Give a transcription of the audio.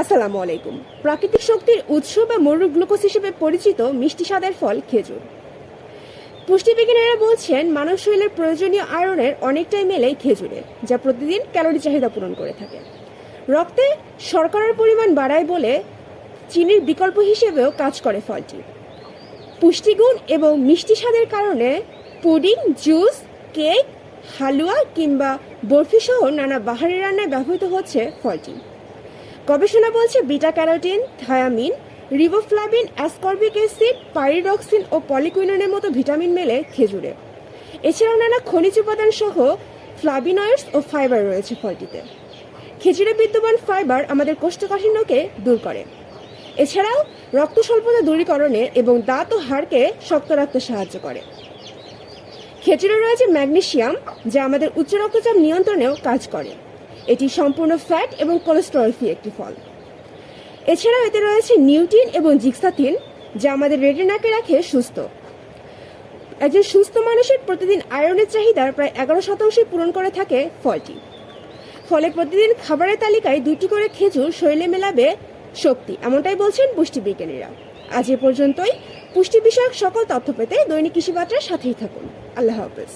আসসালামু আলাইকুম। প্রাকৃতিক শক্তির উৎস বা মরু গ্লুকোজ হিসেবে পরিচিত মিষ্টি স্বাদের ফল খেজুর। পুষ্টিবিজ্ঞানীরা বলছেন, মানব শরীরের প্রয়োজনীয় আয়রনের অনেকটাই মেলে খেজুরে যা প্রতিদিন ক্যালোরি চাহিদা পূরণ করে থাকে। রক্তে শর্করার পরিমাণ বাড়ায় বলে চিনির বিকল্প হিসেবেও কাজ করে ফলটি। পুষ্টিগুণ এবং মিষ্টি স্বাদের কারণে পুডিং, জুস, কেক, হালুয়া কিংবা বরফি সহ নানা বাহারি রান্নায় ব্যবহৃত হচ্ছে ফলটি। গবেষণা বলছে beta carotene thiamine, riboflavin, ascorbic acid, pyridoxine ও পলিকুইননের মতো ভিটামিন মেলে খেজুরে। এছাড়াও নানা খনিজ উপাদান সহ ফ্লাভিনয়েডস ও ফাইবার রয়েছে ফলটিতে। খেজুরে বিদ্যমান ফাইবার আমাদের কোষ্ঠকাঠিন্যকে দূর করে। এছাড়াও রক্ত স্বল্পতা দূরীকরণে এবং দাঁত ও হাড়কে শক্ত রাখতে সাহায্য করে। খেজুরে রয়েছে ম্যাগনেশিয়াম যা আমাদের উচ্চ রক্তচাপ নিয়ন্ত্রণেও কাজ করে। এটি সম্পূর্ণ ফ্যাট এবং কোলেস্টেরল ফ্রি একটি ফল। এছাড়াও এতে রয়েছে নিউটিন এবং জিক্সাথিন, যা আমাদের রেটিনাকে রাখে সুস্থ। একজন সুস্থ মানুষের প্রতিদিন আয়রনের চাহিদার প্রায় এগারো শতাংশই পূরণ করে থাকে ফলটি। ফলে প্রতিদিন খাবারের তালিকায় দুটি করে খেজুর শরীরে মেলাবে শক্তি, এমনটাই বলছেন পুষ্টিবিজ্ঞানীরা আজ এ পর্যন্তই। পুষ্টি বিষয়ক সকল তথ্য পেতে দৈনিক কৃষি বার্তার সাথেই থাকুন। আল্লাহ হাফেজ।